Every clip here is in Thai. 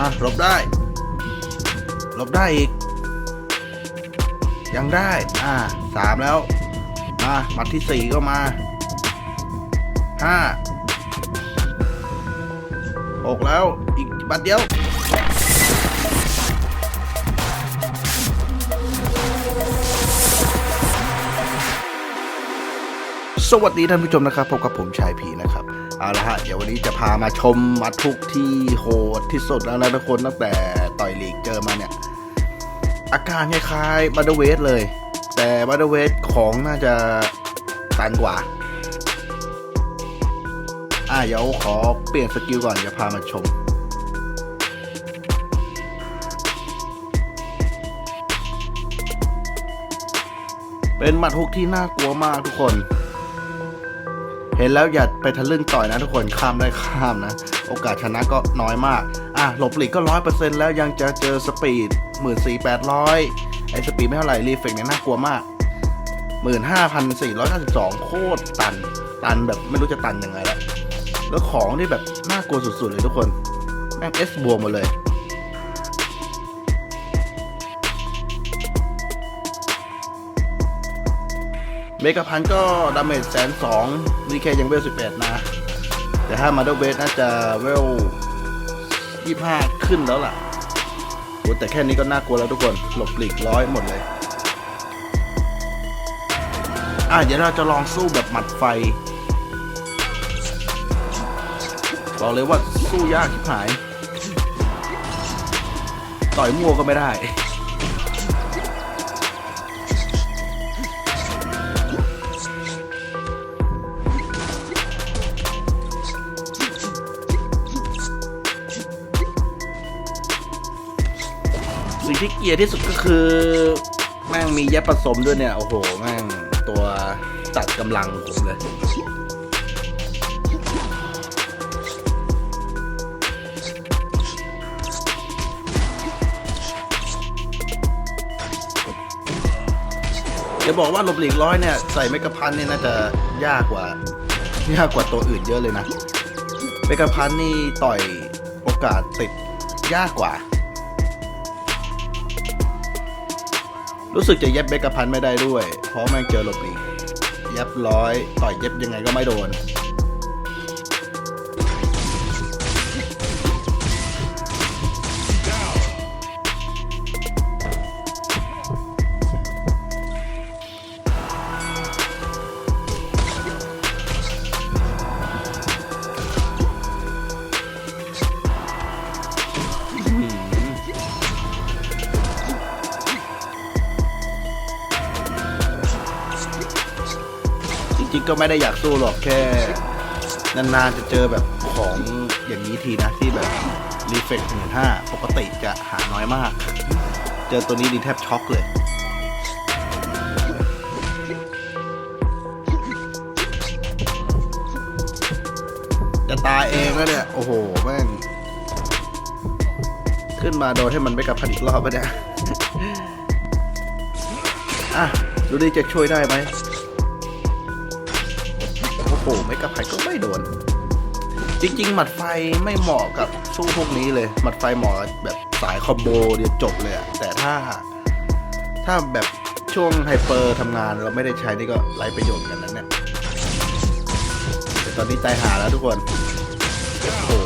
มาหลบได้หลบได้อีก ยังได้ อ่าสามแล้ว มาหมัดที่สี่ก็มาห้าหกแล้ว อีกบัดเดียวสวัสดีท่านผู้ชมนะครับพบกับผมชายพี เอาละฮะ เดี๋ยววันนี้จะพามาชมมัดทุกที่โหดที่สุดแล้วนะทุกคนตั้งแต่ต่อยลีกเจอมาเนี่ย อาการคล้ายๆบัตเตอร์เวทเลย แต่บัตเตอร์เวทของน่าจะตันกว่า อะเดี๋ยวขอเปลี่ยนสกิลก่อนจะพามาชมเป็นหมัดฮุกที่น่ากลัวมากทุกคน เห็นแล้วอย่าไปทะลึ่งต่อยนะทุกคนข้ามได้ข้ามนะ โอกาสชนะก็น้อยมาก อะหลบหลีกก็ร้อยเปอร์เซ็นต์แล้วยังจะเจอสปีดหมื่นสี่แปดร้อยไอ้สปีดไม่เท่าไหร่รีเฟกเนี่ยน่ากลัวมากหมื่นห้าพันสี่ร้อยเก้าสิบสองโคตรตัน ตันแบบไม่รู้จะตันยังไงแล้วแล้วของที่แบบน่ากลัวสุดๆเลยทุกคนแม่งเอสบวมหมาเลย เมกะพันก็ดาเมจแสนสองนี่แค่ยังเวลสิบแปดนะ แต่ถ้ามาดเวทน่าจะเวลยี่ห้าขึ้นแล้วล่ะโหแต่แค่นี้ก็น่ากลัวแล้วทุกคน หลบหลีกร้อยหมดเลย อะเดี๋ยวเราจะลองสู้แบบหมัดไฟ บอกเลยว่าสู้ยากชิบหาย ต่อยมั่วก็ไม่ได้ สิ่งที่เกลียดที่สุดก็คือแม่งมีแยบผสมด้วยเนี่ย โอ้โห แม่งตัวตัดกำลังผมเลย จะบอกว่าหลบหลีกร้อยเนี่ย ใส่เมกะพันเนี่ยน่าจะยากกว่ายากกว่าตัวอื่นเยอะเลยนะเมกะพันนี่ต่อยโอกาสติดยากกว่า รู้สึกจะเย็บเบกะพันไม่ได้ด้วย เพราะแม่งเจอหลบหลีกเย็บร้อย ต่อยเย็บยังไงก็ไม่โดน ริงๆก็ไม่ได้อยากสู้หรอกแค่ นานๆจะเจอแบบของอย่างนี้ทีนะที่แบบรีเฟกหนึ่งห้าปกติจะหาน้อยมาก เจอตัวนี้ดีแทบช็อกเลยจะตายเองแล้วเนี่ย โอ้โห แม่ง ขึ้นมาโดนให้มันไม่กลับพันอีกรอบไปเนี่ย อะ ดูดิจะช่วยได้ไหม โอ้โหไม่กับไผ่ก็ไม่โดน จริงๆ หมัดไฟไม่เหมาะกับสู้พวกนี้เลย หมัดไฟเหมาะแบบสายคอมโบเดียวจบเลยอะแต่ถ้า ถ้าแบบช่วงไฮเปอร์ทำงานเราไม่ได้ใช้นี่ก็ไร้ประโยชน์กันนะเนี่ยแต่ตอนนี้ใจหาแล้วทุกคนโอ้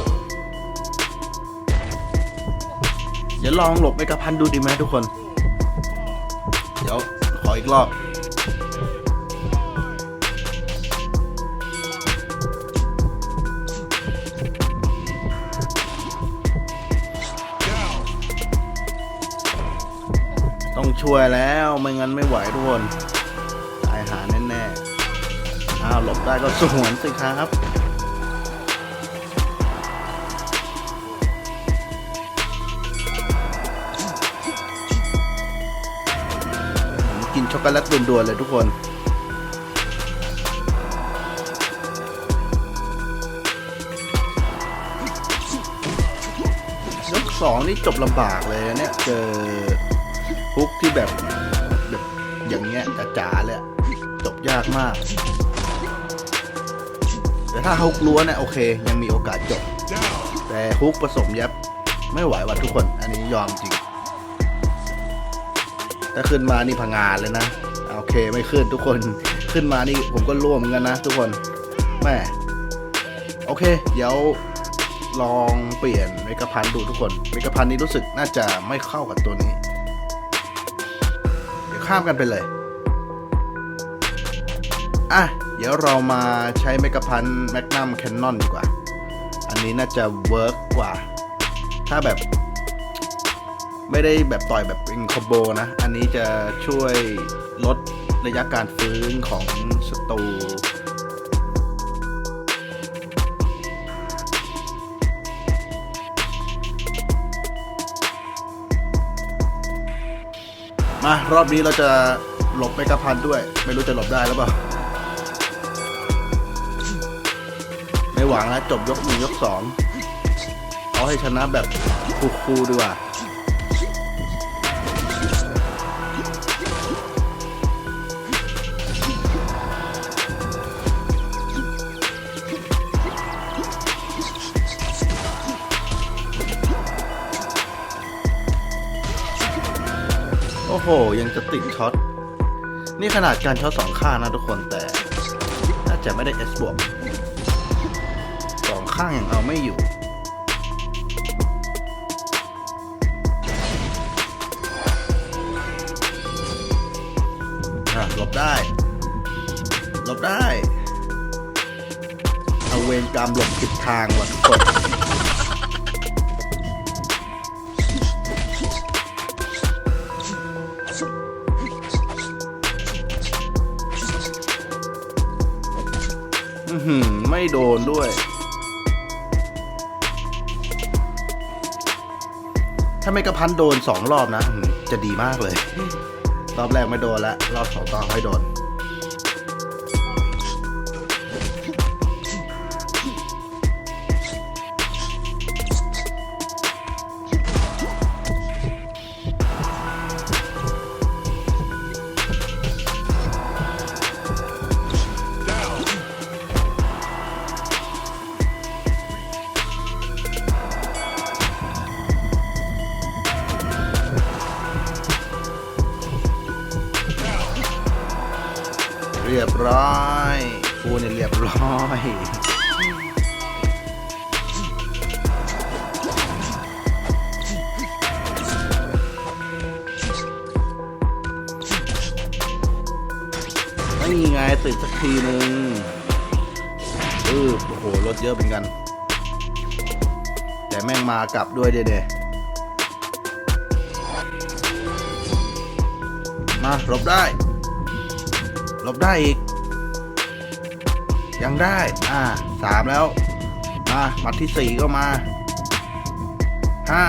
เดี๋ยวลองหลบเมกะพันดูดีไหมทุกคน เดี๋ยวขออีกรอบ ต้องช่วยแล้วไม่งั้นไม่ไหวทุกคนตายหาแน่ๆอ้าวหลบได้ก็สวนสิครับกินช็อกโกแลตด่วนๆเลยทุกคนยกสองนี่จบลำบากเลยเนี่ยเจอ ฮุกที่แบบแบบอย่างเงี้ยจ๋าๆเลยจบยากมาก แต่ถ้าฮุกล้วนเนี่ยโอเค ยังมีโอกาสจบ แต่ฮุกผสมยับไม่ไหวว่ะทุกคน อันนี้ยอมจริง ถ้าขึ้นมานี่พังงานเลยนะโอเคไม่ขึ้นทุกคนขึ้นมานี่ผมก็ร่วมเหมือนกันนะ ทุกคนแม่โอเค เดี๋ยวลองเปลี่ยนเมกะพันดูทุกคนเมกะพันนี้รู้สึกน่าจะไม่เข้ากับตัวนี้ ข้ามกันไปเลย อะ เดี๋ยวเรามาใช้เมกะพันแมกนัมแคนนอนดีกว่า อันนี้น่าจะเวิร์กกว่า ถ้าแบบ ไม่ได้แบบต่อยแบบเป็นคอมโบนะ อันนี้จะช่วยลดระยะการฟื้นของศัตรู มารอบนี้เราจะหลบไมกระพันด้วย ไม่รู้จะหลบได้หรือเปล่าไม่หวังแล้วจบยกหนึ่งยกสองเอาให้ชนะแบบคูลๆดีกว่า โอ้โห ยังจะติดช็อต นี่ขนาดการช็อตสองข้างนะทุกคนแต่ น่าจะไม่ได้ S บวกสองข้างยังเอาไม่อยู่ะหลบได้หลบได้ เอาเวรกรรมหลบผิดทางว่ะทุกคน โดนด้วย ถ้าไม่กระพันโดนสองรอบนะ จะดีมากเลย รอบแรกไม่โดนแล้ว รอบสองต้องให้โดน เรียบร้อยกูเนี่ยเรียบร้อยนี่ไงติดสักทีหนึ่งเออโอ้โหรถเยอะเป็นกัน แต่แม่งมากลับด้วยเด้ๆมาหลบได้ ลบได้อีก ยังได้ อ่าสามแล้ว มาหมัดที่สี่ก็มาห้า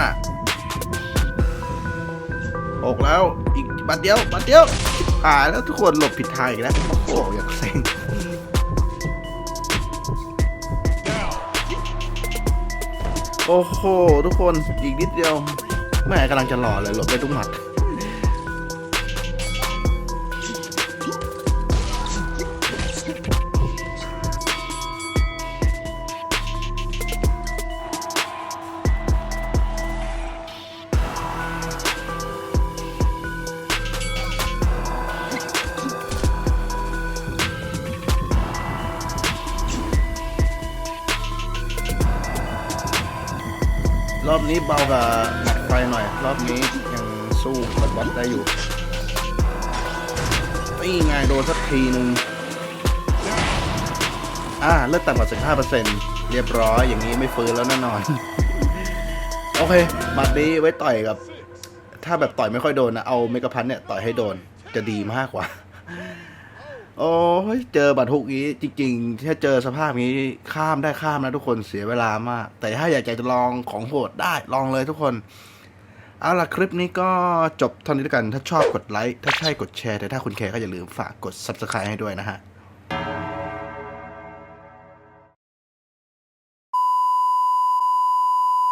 หกแล้ว อีกบัดเดียวบัดเดียวหายแล้วทุกคนหลบผิดทางอีกแล้ว โอ้โหอยากเซ็งโอ้โห ทุกคนอีกนิดเดียว แม่กำลังจะหล่อเลยหลบได้ทุกหมัด นี้เบากับหมัดไฟหน่อย รอบนี้ยังสู้กับบอสได้อยู่นี่ไงโดนสักทีหนึ่งอ่าเลือดต่ำกว่าสิบห้าเปอร์เซ็นต์เรียบร้อยอย่างนี้ไม่ฟื้นแล้วแน่นอน โอเคหมัดนี้ไว้ต่อยกับ ถ้าแบบต่อยไม่ค่อยโดนนะ เอาเมกะพันเนี่ย ต่อยให้โดนจะดีมากกว่า โอ้ยเจอบัตรทุกนี้จริงๆถ้าเจอสภาพนี้ข้ามได้ข้ามนะทุกคนเสียเวลามาก แต่ถ้าอยากจะลองของโหดได้ลองเลยทุกคน เอาล่ะคลิปนี้ก็จบเท่านี้แล้วกัน ถ้าชอบกดไลค์ ถ้าใช่กดแชร์ แต่ถ้าคุณแคร์ก็อย่าลืมฝากกด Subscribe ให้ด้วยนะฮะ